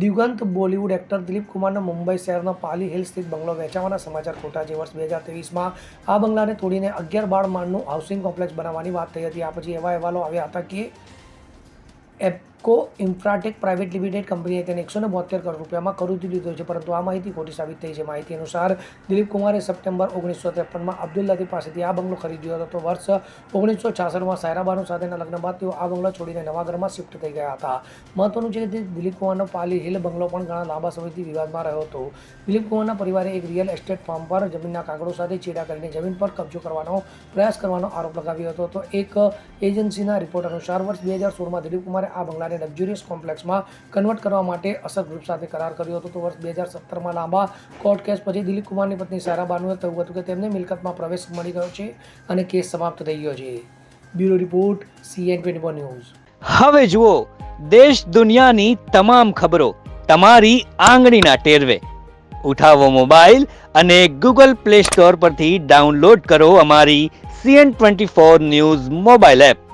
દિવગંત Bollywood actor Dilip કુમારના મુંબઈ શહેરના Pali hill સ્થિત બંગલો વેચાવાના સમાચાર ખોટા જે વર્ષ બે હજાર ત્રેવીસમાં આ બંગલાને તોડીને અગિયાર બાર માળનું હાઉસિંગ કોમ્પ્લેક્સ બનાવવાની વાત થઈ હતી. આ પછી એવા અહેવાલો આવ્યા હતા કે એપકો ઇન્ફ્રાટેક પ્રાઇવેટ લિમિટેડ કંપનીએ તેને એકસો ને બોતેર કરોડ રૂપિયામાં ખરીદી લીધો છે. પરંતુ આ માહિતી ખોટી સાબિત થઈ છે. માહિતી અનુસાર દિલીપ કુમારે સપ્ટેમ્બર ઓગણીસો ત્રેપનમાં અબ્દુલ્લાથી પાસેથી આ બંગલો ખરીદ્યો હતો. તો વર્ષ ઓગણીસો છાસઠમાં સાયરાબાનુ સાથેના લગ્ન બાદ તેઓ આ બંગલો છોડીને નવા ઘરમાં શિફ્ટ થઈ ગયા હતા. મહત્વનું છે કે દિલીપ કુમારનો પાલી હિલ બંગલો પણ ઘણા લાંબા સમયથી વિવાદમાં રહ્યો હતો. દિલીપ કુમારના પરિવારે એક રિયલ એસ્ટેટ ફાર્મ પર જમીનના કાગળો સાથે ચેડા કરીને જમીન પર કબજો કરવાનો પ્રયાસ કરવાનો આરોપ લગાવ્યો હતો. તો એક એજન્સીના રિપોર્ટ અનુસાર વર્ષ બે હજાર સોળમાં દિલીપ કુમારે આ બંગલાને લક્ઝુરિયસ કોમ્પ્લેક્સમાં કન્વર્ટ કરવા માટે અસર ગ્રુપ સાથે કરાર કર્યો હતો. તો વર્ષ બે હજાર સત્તરમાં લાંબા કોર્ટ કેસ પછી દિલીપ કુમારની પત્ની સારા બાનુએ કહ્યું હતું કે તેમને મિલકતમાં પ્રવેશ મળી ગયો છે અને કેસ સમાપ્ત થઈ ગયો છે. Bureau report CN twenty news. હવે જુઓ, દેશ દુનિયાની તમામ ખબરો તમારી આંગળીના ટેરવે. ઉઠાવો મોબાઈલ અને ગૂગલ પ્લે સ્ટોર પરથી ડાઉનલોડ કરો અમારી CN twenty four news mobile app.